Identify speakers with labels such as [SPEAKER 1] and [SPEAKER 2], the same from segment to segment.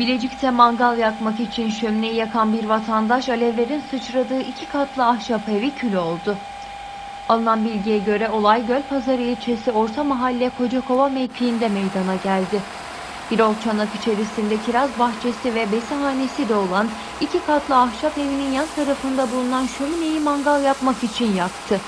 [SPEAKER 1] Bilecik'te mangal yakmak için şömineyi yakan bir vatandaş alevlerin sıçradığı iki katlı ahşap evi kül oldu. Alınan bilgiye göre olay Gölpazarı ilçesi Orta Mahalle Kocakova mevkiinde meydana geldi. Birol çanak içerisinde kiraz bahçesi ve besihanesi de olan iki katlı ahşap evinin yan tarafında bulunan şömineyi mangal yapmak için yaktı.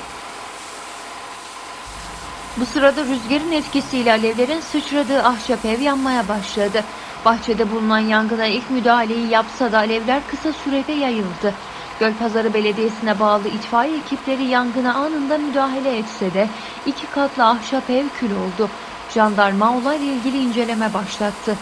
[SPEAKER 1] Bu sırada rüzgarın etkisiyle alevlerin sıçradığı ahşap ev yanmaya başladı. Bahçede bulunan yangına ilk müdahaleyi yapsa da alevler kısa sürede yayıldı. Gölpazarı Belediyesi'ne bağlı itfaiye ekipleri yangına anında müdahale etse de iki katlı ahşap ev kül oldu. Jandarma olayla ilgili inceleme başlattı.